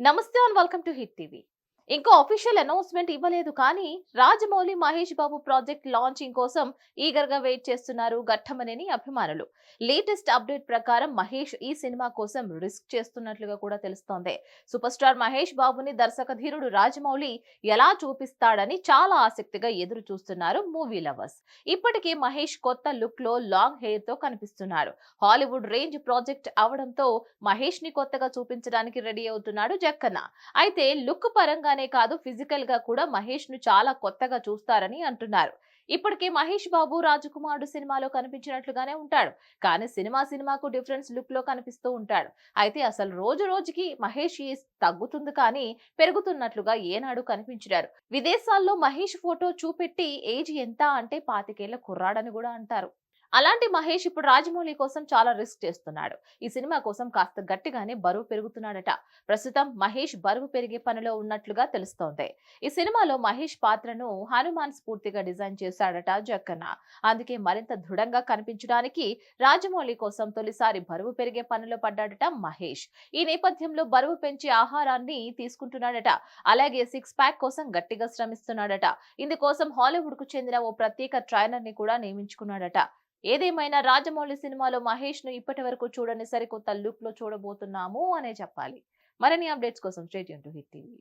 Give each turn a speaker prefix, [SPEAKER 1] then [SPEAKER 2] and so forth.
[SPEAKER 1] నమస్తే and welcome to hit TV. ఇంకా official announcement ఇవ్వలేదు. కానీ రాజమౌళి మహేష్ బాబు ప్రాజెక్ట్ లాంచింగ్ కోసం ఈగర్గా వెయిట్ చేస్తున్నారు ఘట్టమనేని అభిమానులు. లేటెస్ట్ అప్డేట్ ప్రకారం మహేష్ ఈ సినిమా కోసం రిస్క్ చేస్తున్నట్లుగా కూడా తెలుస్తోంది. సూపర్ స్టార్ మహేష్ బాబుని దర్శక ధీరుడు రాజమౌళి ఎలా చూపిస్తాడని చాలా ఆసక్తిగా ఎదురు చూస్తున్నారు మూవీ లవర్స్ ఇప్పటికే మహేష్ కొత్త లుక్లో లాంగ్ హెయిర్తో కనిపిస్తున్నారు హాలీవుడ్ రేంజ్ ప్రాజెక్ట్ అవడంతో మహేష్ని కొత్తగా చూపించడానికి రెడీ అవుతున్నాడు జక్కన్న. అయితే లుక్ పరంగా పరంగానే కాదు ఫిజికల్గా కూడా మహేష్ను చాలా కొత్తగా చూస్తారని అంటున్నారు. ఇప్పటికే మహేష్ బాబు రాజకుమారుడు సినిమాలో కనిపించినట్లుగానే ఉంటాడు. కానీ సినిమా సినిమాకు డిఫరెన్స్ లుక్లో కనిపిస్తూ ఉంటాడు. అయితే అసలు రోజు రోజుకి మహేష్ తగ్గుతుంది కానీ పెరుగుతున్నట్లుగా ఏనాడు కనిపించారు విదేశాల్లో మహేష్ ఫోటో చూపెట్టి ఏజ్ ఎంత అంటే పాతికేళ్ళ కుర్రాడని కూడా అంటారు. అలాంటి మహేష్ ఇప్పుడు రాజమౌళి కోసం చాలా రిస్క్ చేస్తున్నాడు. ఈ సినిమా కోసం కాస్త గట్టిగానే బరువు పెరుగుతున్నాడట. ప్రస్తుతం మహేష్ బరువు పెరిగే పనిలో ఉన్నట్లుగా తెలుస్తోంది. ఈ సినిమాలో మహేష్ పాత్రను హనుమాన్ స్ఫూర్తిగా డిజైన్ చేశాడట జక్కన్న. అందుకే మరింత దృఢంగా కనిపించడానికి రాజమౌళి కోసం తొలిసారి బరువు పెరిగే పనిలో పడ్డాడట మహేష్. ఈ నేపథ్యంలో బరువు పెంచే ఆహారాన్ని తీసుకుంటున్నాడట. అలాగే సిక్స్ ప్యాక్ కోసం గట్టిగా శ్రమిస్తున్నాడట. ఇందుకోసం హాలీవుడ్కు చెందిన ఓ ప్రత్యేక ట్రైనర్ని కూడా నియమించుకున్నాడట. ఏదేమైనా రాజమౌళి సినిమాలో మహేష్ను ఇప్పటి వరకు చూడని సరికొత్త లుక్లో చూడబోతున్నాము అనే చెప్పాలి. మరిన్ని అప్డేట్స్ కోసం స్టేట్ టు హిట్ టీవీ.